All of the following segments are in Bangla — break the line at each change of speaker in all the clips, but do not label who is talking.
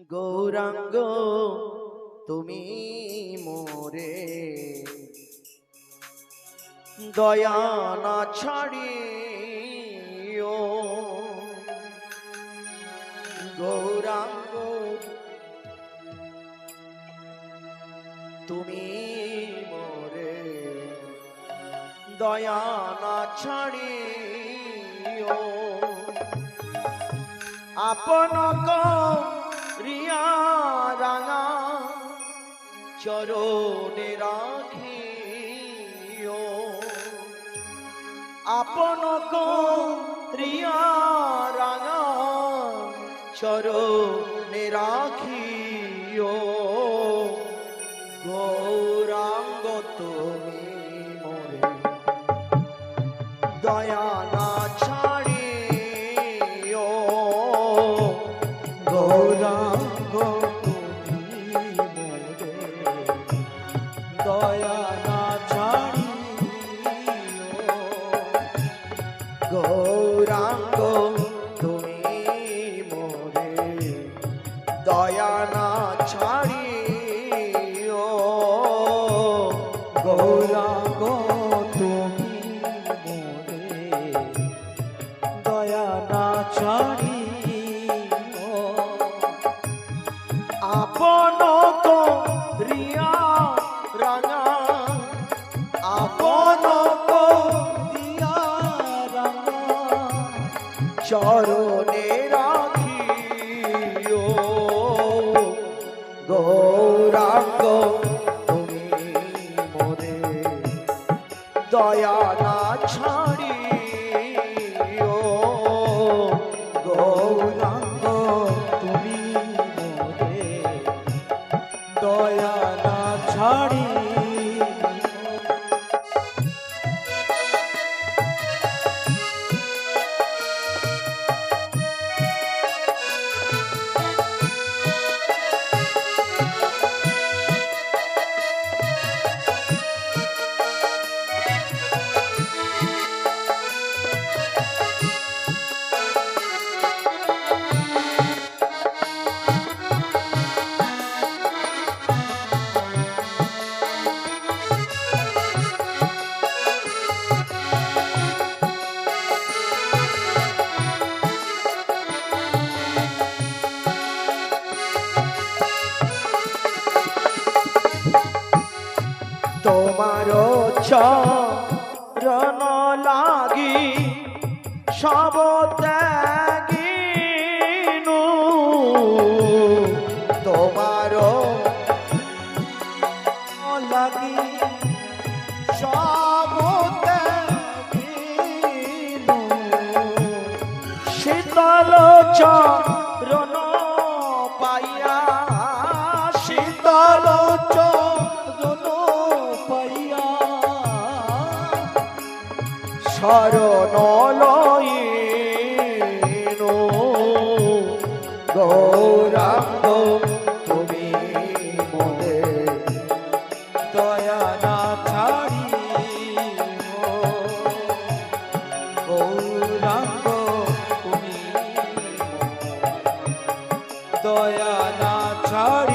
গৌরাঙ্গ তুমি মোরে। দয়া না ছাড়িও। গৌরাঙ্গ তুমি মোরে। দয়া না ছাড়িও। আপন রিয়া রাঙা চরণে রাখিও। আপন রিয়া রাঙা চরণে রাখিও দয়া না ছাড়িও
গৌরাঙ্গ তুমি মোরে দয়া না ছাড়িও
গৌরাঙ্গ চরণে রাখিও। গৌরাঙ্গ তুমি মোরে দয়া না ছাড়িও। চরণ লাগি সব ত্যাগিনু তোমার
লাগি সব ত্যাগিনু।
শীতল চরণ শরণ লইনু গৌরাঙ্গ তুমি মোরে
দয়া না ছাড়ি গৌরাঙ্গ তুমি দয়া না ছাড়ি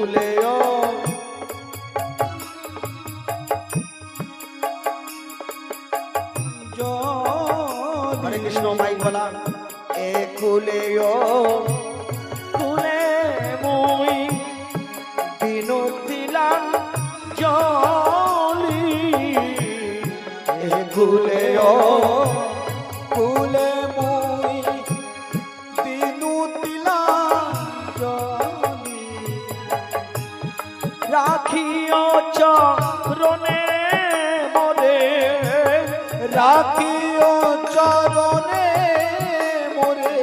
ভুলে হরে কৃষ্ণ মাই বলা এ খুলে খুলে মই
বিনোদিলাম জলি এ খুলে
রাখিও চরণে মোরে।
রাখিও চরণে মোরে।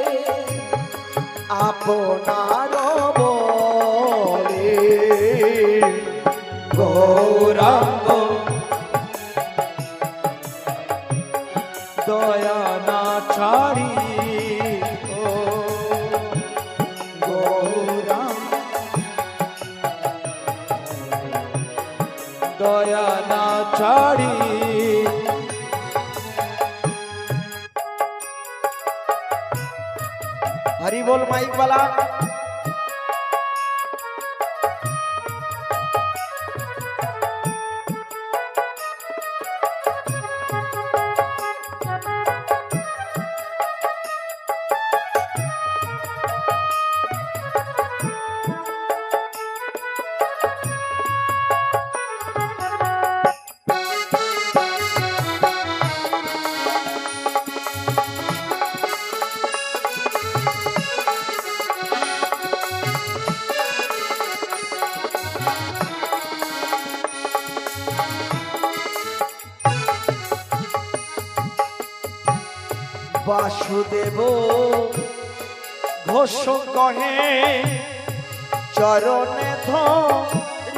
আপনার বলে
গৌরাঙ্গ দয়া না ছাড়ি।
হরি বল মাইক বাসুদেব, ঘোষ কহে, চরণে ধরিয়া।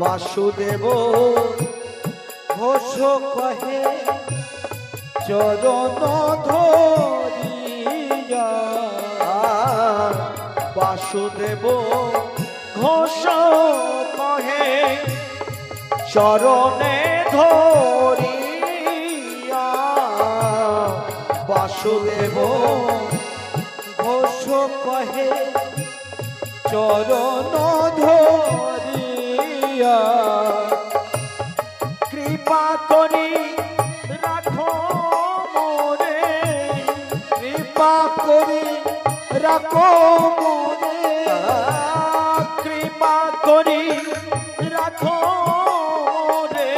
বাসুদেব,
ঘোষ কহে, চরণ ধরিয়া।
বাসুদেব, ঘোষ কহে, চরণে ধরিয়া। বাসুদেব
ঘোষ কহে, চরণ ধরিয়া।
কৃপা করি রাখো মোরে
কৃপা করি রাখো মোরে
কৃপা করি রাখো মোরে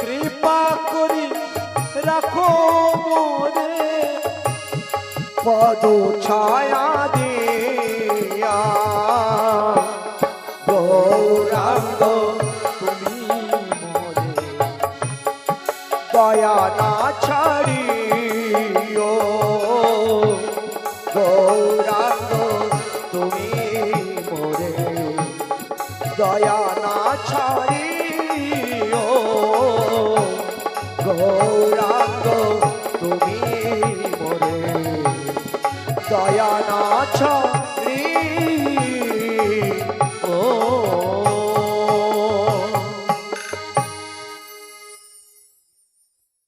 কৃপা করি রাখো
পদ ছায়া দিয়া। গৌরাঙ্গ,
তুমি
দয়া না ছাড়িও। গৌরাঙ্গ, তুমি মোরে দয়া না ছাড়িও। গৌরাঙ্গ, তুমি মোরে দয়া না ছাড়িও